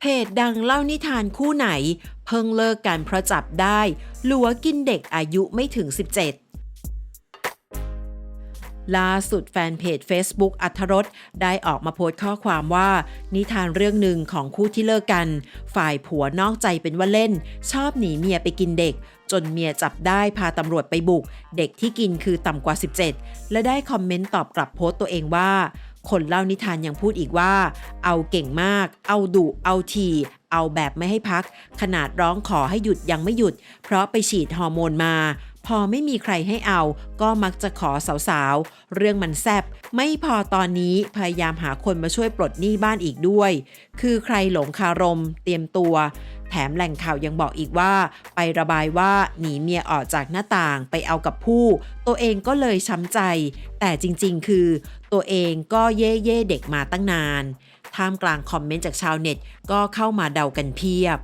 เพจดังเล่านิทานคู่ไหน เพิ่งเลิกกันเพราะจับได้หลัวกินเด็กอายุไม่ถึง 17ล่าสุดแฟนเพจ Facebook อัธรสได้ออกมาโพสต์ข้อความว่า นิทานเรื่องหนึ่งของคู่ที่เลิกกัน ฝ่ายผัวนอกใจเป็นว่าเล่น ชอบหนีเมียไปกินเด็ก จนเมียจับได้พาตำรวจไปบุก เด็กที่กินคือต่ำกว่า 17 และได้คอมเมนต์ตอบกลับโพสต์ตัวเองว่า คนเล่านิทานยังพูดอีกว่า เอาเก่งมาก เอาดุเอาทีเอาแบบไม่ให้พัก ขนาดร้องขอให้หยุดยังไม่หยุด เพราะไปฉีดฮอร์โมนมา พอไม่มีใครให้เอา ก็มักจะขอสาวๆ เรื่องมันแซบไม่พอตอนนี้พยายามหาคนมาช่วยปลดหนี้บ้านอีกด้วย คือใครหลงคารม เตรียมตัว แถมแหล่งข่าวยังบอกอีกว่า ไประบายว่าหนีเมียออกจากหน้าต่างไปเอากับผู้ ตัวเองก็เลยช้ำใจ แต่จริงๆ คือ ตัวเองก็เย่เย่เด็กมาตั้งนาน ท่ามกลางคอมเมนต์จากชาวเน็ตก็เข้ามาเดากันเพียบ